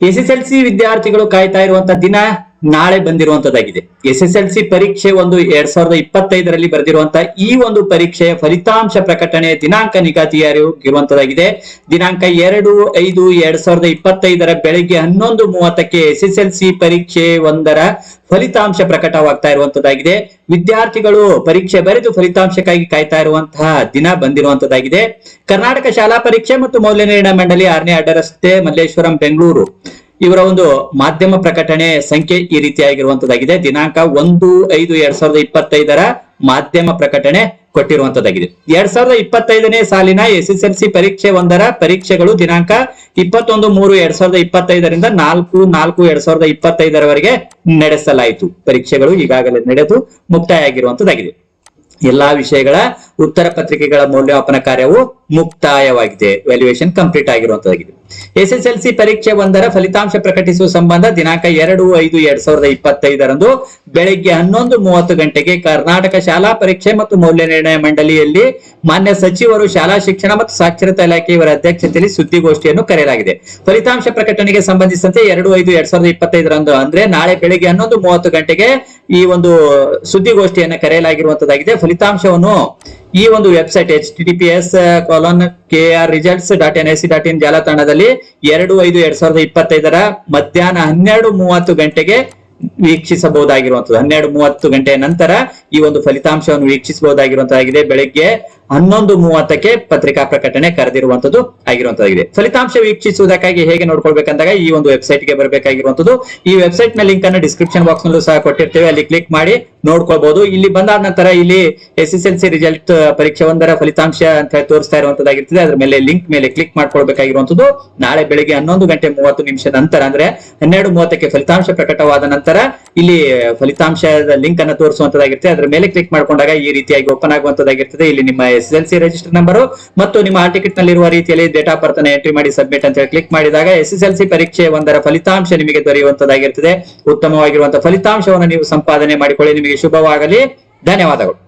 S S L C ವಿದ್ಯಾರ್ಥಿಗಳು ಕಾಯ್ತಾ ಇರುವಂತ ದಿನ ನಾಳೆ ಬಂದಿರುವಂತದ್ದಾಗಿದೆ. ಎಸ್ ಎಸ್ ಎಲ್ ಸಿ ಪರೀಕ್ಷೆ ಒಂದು ಎರಡ್ ಸಾವಿರದ ಇಪ್ಪತ್ತೈದರಲ್ಲಿ ಬರೆದಿರುವಂತಹ ಈ ಒಂದು ಪರೀಕ್ಷೆಯ ಫಲಿತಾಂಶ ಪ್ರಕಟಣೆ ದಿನಾಂಕ ನಿಗದಿಯಾಗಿರುವಂತದ್ದಾಗಿದೆ ದಿನಾಂಕ ಎರಡು ಐದು ಎರಡ್ ಸಾವಿರದ ಇಪ್ಪತ್ತೈದರ ಬೆಳಿಗ್ಗೆ ಹನ್ನೊಂದು ಮೂವತ್ತಕ್ಕೆ ಎಸ್ ಎಸ್ ಎಲ್ ಸಿ ಪರೀಕ್ಷೆ ಒಂದರ ಫಲಿತಾಂಶ ಪ್ರಕಟವಾಗ್ತಾ ಇರುವಂತದ್ದಾಗಿದೆ. ವಿದ್ಯಾರ್ಥಿಗಳು ಪರೀಕ್ಷೆ ಬರೆದು ಫಲಿತಾಂಶಕ್ಕಾಗಿ ಕಾಯ್ತಾ ಇರುವಂತಹ ದಿನ ಬಂದಿರುವಂತದ್ದಾಗಿದೆ. ಕರ್ನಾಟಕ ಶಾಲಾ ಪರೀಕ್ಷೆ ಮತ್ತು ಮೌಲ್ಯ ನಿರ್ಣಯ ಮಂಡಳಿ ಆರನೇ ಅಡ್ಡ ರಸ್ತೆ ಮಲ್ಲೇಶ್ವರಂ, ಬೆಂಗಳೂರು. ಇವರ ಒಂದು ಮಾಧ್ಯಮ ಪ್ರಕಟಣೆ ಸಂಖ್ಯೆ ಈ ರೀತಿಯಾಗಿರುವಂತದ್ದಾಗಿದೆ ದಿನಾಂಕ ಒಂದು ಐದು ಎರಡ್ ಸಾವಿರದ ಇಪ್ಪತ್ತೈದರ ಮಾಧ್ಯಮ ಪ್ರಕಟಣೆ ಕೊಟ್ಟಿರುವಂತದ್ದಾಗಿದೆ ಎರಡ್ ಸಾವಿರದ ಇಪ್ಪತ್ತೈದನೇ ಸಾಲಿನ ಎಸ್ ಎಸ್ ಎಲ್ ಸಿ ಪರೀಕ್ಷೆ ಒಂದರ ಪರೀಕ್ಷೆಗಳು ದಿನಾಂಕ ಇಪ್ಪತ್ತೊಂದು ಮೂರು ಎರಡ್ ಸಾವಿರದ ಇಪ್ಪತ್ತೈದರಿಂದ ನಾಲ್ಕು ನಾಲ್ಕು ಎರಡ್ ಸಾವಿರದ ಇಪ್ಪತ್ತೈದರವರೆಗೆ ನಡೆಸಲಾಯಿತು. ಪರೀಕ್ಷೆಗಳು ಈಗಾಗಲೇ ನಡೆದು ಮುಕ್ತಾಯ ಆಗಿರುವಂತದ್ದಾಗಿದೆ ಎಲ್ಲಾ ವಿಷಯಗಳ ಉತ್ತರ ಪತ್ರಿಕೆಗಳ ಮೌಲ್ಯಮಾಪನ ಕಾರ್ಯವು ಮುಕ್ತಾಯವಾಗಿದೆ. ವ್ಯಾಲ್ಯೂಯೇಷನ್ ಕಂಪ್ಲೀಟ್ ಆಗಿರುವಂತದ್ದಾಗಿದೆ. ಎಸ್ ಎಸ್ ಎಲ್ ಸಿ ಪರೀಕ್ಷೆ ಒಂದರ ಫಲಿತಾಂಶ ಪ್ರಕಟಿಸುವ ಸಂಬಂಧ ದಿನಾಂಕ ಎರಡು ಐದು ಎರಡ್ ಸಾವಿರದ ಇಪ್ಪತ್ತೈದರಂದು ಬೆಳಿಗ್ಗೆ ಹನ್ನೊಂದು ಮೂವತ್ತು ಗಂಟೆಗೆ ಕರ್ನಾಟಕ ಶಾಲಾ ಪರೀಕ್ಷೆ ಮತ್ತು ಮೌಲ್ಯ ನಿರ್ಣಯ ಮಂಡಳಿಯಲ್ಲಿ ಮಾನ್ಯ ಸಚಿವರು ಶಾಲಾ ಶಿಕ್ಷಣ ಮತ್ತು ಸಾಕ್ಷರತಾ ಇಲಾಖೆ ಇವರ ಅಧ್ಯಕ್ಷತೆಯಲ್ಲಿ ಸುದ್ದಿಗೋಷ್ಠಿಯನ್ನು ಕರೆಯಲಾಗಿದೆ. ಫಲಿತಾಂಶ ಪ್ರಕಟಣೆಗೆ ಸಂಬಂಧಿಸಿದಂತೆ ಎರಡು ಐದು ಎರಡ್ ಸಾವಿರದ ಇಪ್ಪತ್ತೈದರಂದು ಅಂದ್ರೆ ನಾಳೆ ಬೆಳಿಗ್ಗೆ ಹನ್ನೊಂದು ಮೂವತ್ತು ಗಂಟೆಗೆ ಈ ಒಂದು ಸುದ್ದಿಗೋಷ್ಠಿಯನ್ನು ಕರೆಯಲಾಗಿರುವಂತದ್ದಾಗಿದೆ. ಫಲಿತಾಂಶವನ್ನು ಈ ಒಂದು website H T P S colon K R results dot N S C dot in ಜಾಲತಾಣದಲ್ಲಿ ಎರಡು ಐದು ಎರಡ್ ಸಾವಿರದ ಇಪ್ಪತ್ತೈದರ ಮಧ್ಯಾಹ್ನ ಹನ್ನೆರಡು ಮೂವತ್ತು ಗಂಟೆಗೆ ವೀಕ್ಷಿಸಬಹುದಾಗಿರುವಂತದ್ದು. ಹನ್ನೆರಡು ಮೂವತ್ತು ಗಂಟೆಯ ನಂತರ ಈ ಒಂದು ಫಲಿತಾಂಶವನ್ನು ವೀಕ್ಷಿಸಬಹುದಾಗಿರುವಂತದ್ದಾಗಿದೆ. ಬೆಳಿಗ್ಗೆ ಹನ್ನೊಂದು ಮೂವತ್ತಕ್ಕೆ ಪತ್ರಿಕಾ ಪ್ರಕಟಣೆ ಕರೆದಿರುವಂತದ್ದು ಆಗಿರುವಂತದ್ದಾಗಿದೆ. ಫಲಿತಾಂಶ ವೀಕ್ಷಿಸುವುದಕ್ಕಾಗಿ ಹೇಗೆ ನೋಡ್ಕೊಳ್ಬೇಕಂದಾಗ ಈ ಒಂದು ವೆಬ್ಸೈಟ್ಗೆ ಬರಬೇಕಾಗಿರುವಂತದ್ದು. ಈ ವೆಬ್ಸೈಟ್ನ ಲಿಂಕ್ ಅನ್ನು ಡಿಸ್ಕ್ರಿಪ್ಷನ್ ಬಾಕ್ಸ್ ನಲ್ಲೂ ಸಹ ಕೊಟ್ಟಿರ್ತೇವೆ. ಅಲ್ಲಿ ಕ್ಲಿಕ್ ಮಾಡಿ ನೋಡ್ಕೊಳ್ಬಹುದು ಇಲ್ಲಿ ಬಂದಾದ ನಂತರ ಇಲ್ಲಿ S S L C result ಪರೀಕ್ಷೆ ಒಂದರ ಫಲಿತಾಂಶ ಅಂತ ತೋರಿಸ್ತಾ ಇರುವಂತದ್ದಾಗಿರ್ತದೆ. ಅದ್ರ ಮೇಲೆ ಲಿಂಕ್ ಮೇಲೆ ಕ್ಲಿಕ್ ಮಾಡ್ಕೊಳ್ಬೇಕಾಗಿರುವಂತದ್ದು. ನಾಳೆ ಬೆಳಿಗ್ಗೆ ಹನ್ನೊಂದು ಗಂಟೆ ಮೂವತ್ತು ನಿಮಿಷದ ನಂತರ ಅಂದ್ರೆ ಹನ್ನೆರಡು ಮೂವತ್ತಕ್ಕೆ ಫಲಿತಾಂಶ ಪ್ರಕಟವಾದ ನಂತರ ಇಲ್ಲಿ ಫಲಿತಾಂಶದ ಲಿಂಕ್ ಅನ್ನು ತೋರಿಸುವಂತದ್ದಾಗಿರ್ತದೆ ಅದರ ಮೇಲೆ ಕ್ಲಿಕ್ ಮಾಡ್ಕೊಂಡಾಗ ಈ ರೀತಿಯಾಗಿ ಓಪನ್ ಆಗುವಂತದಾಗಿರ್ತದೆ ಇಲ್ಲಿ ನಿಮ್ಮ S L C register number ಮತ್ತು ನಿಮ್ಮ ಹಾಲ್ ಟಿಕೆಟ್ ನಲ್ಲಿರುವ ರೀತಿಯಲ್ಲಿ ಡೇಟ್ ಆಫ್ ಬರ್ತ್ ಎಂಟ್ರಿ ಮಾಡಿ ಸಬ್ಮಿಟ್ ಅಂತ ಹೇಳಿ ಕ್ಲಿಕ್ ಮಾಡಿದಾಗ ಎಸ್ ಎಸ್ ಎಲ್ ಸಿ ಪರೀಕ್ಷೆ ಒಂದರ ಫಲಿತಾಂಶ ನಿಮಗೆ ದೊರೆಯುವಂತದ್ದಾಗಿರ್ತದೆ. ಉತ್ತಮವಾಗಿರುವಂತಹ ಫಲಿತಾಂಶವನ್ನು ನೀವು ಸಂಪಾದನೆ ಮಾಡಿಕೊಳ್ಳಿ. ನಿಮಗೆ ಶುಭವಾಗಲಿ. ಧನ್ಯವಾದಗಳು.